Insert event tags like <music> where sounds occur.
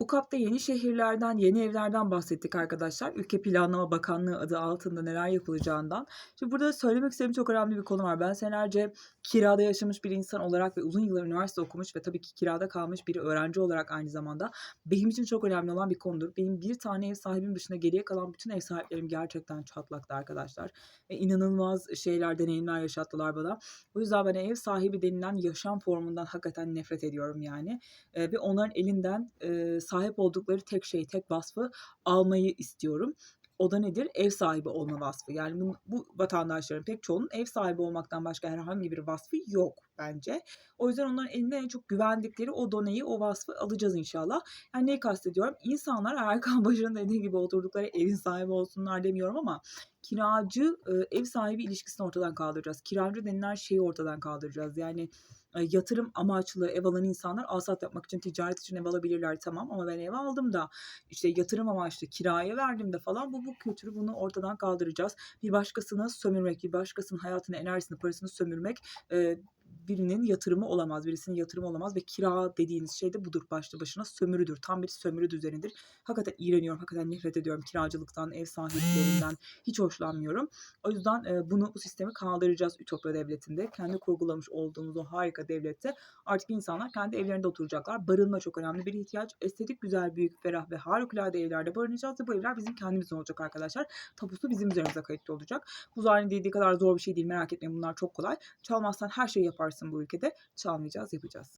Bu kapta yeni şehirlerden, yeni evlerden bahsettik arkadaşlar. Ülke Planlama Bakanlığı adı altında neler yapılacağından. Şimdi burada söylemek istediğim çok önemli bir konu var. Ben senelerce kirada yaşamış bir insan olarak ve uzun yıllar üniversite okumuş ve tabii ki kirada kalmış bir öğrenci olarak aynı zamanda benim için çok önemli olan bir konudur. Benim bir tane ev sahibim dışında geriye kalan bütün ev sahiplerim gerçekten çatlaktı arkadaşlar. Ve inanılmaz şeyler, deneyimler yaşattılar bana. O yüzden ben ev sahibi denilen yaşam formundan hakikaten nefret ediyorum yani. Eee, ve onların elinden, eee, sahip oldukları tek şey, tek vasfı almayı istiyorum. O da nedir? Ev sahibi olma vasfı. Yani bu, bu vatandaşların pek çoğunun ev sahibi olmaktan başka herhangi bir vasfı yok bence. O yüzden onların elinde en çok güvendikleri o doneyi, o vasfı alacağız inşallah. Yani neyi kastediyorum? İnsanlar Erkan Başar'ın dediği gibi oturdukları evin sahibi olsunlar demiyorum ama kiracı e, ev sahibi ilişkisini ortadan kaldıracağız. Kiracı denilen şeyi ortadan kaldıracağız. Yani e, yatırım amaçlı ev alan insanlar alsat yapmak için, ticaret için ev alabilirler tamam ama ben ev aldım da işte yatırım amaçlı kiraya verdim de falan bu bu kültürü bunu ortadan kaldıracağız. Bir başkasını sömürmek, bir başkasının hayatını, enerjisini, parasını sömürmek e, birinin yatırımı olamaz. Birisinin yatırımı olamaz ve kira dediğiniz şey de budur başlı başına sömürüdür. Tam bir sömürü düzenidir. Hakikaten iğreniyorum, hakikaten nefret ediyorum kiracılıktan, ev sahiplerinden. <laughs> Hiç hoşlanmıyorum. O yüzden e, bunu bu sistemi kaldıracağız Ütopya Devleti'nde. Kendi kurgulamış olduğumuz o harika devlette artık insanlar kendi evlerinde oturacaklar. Barınma çok önemli bir ihtiyaç. Estetik, güzel, büyük, ferah ve harikulade evlerde barınacağız ve bu evler bizim kendimizin olacak arkadaşlar. Tapusu bizim üzerimize kayıtlı olacak. Bu zannedildiği kadar zor bir şey değil merak etmeyin bunlar çok kolay. Çalmazsan her şeyi yaparsın bu ülkede. Çalmayacağız, yapacağız.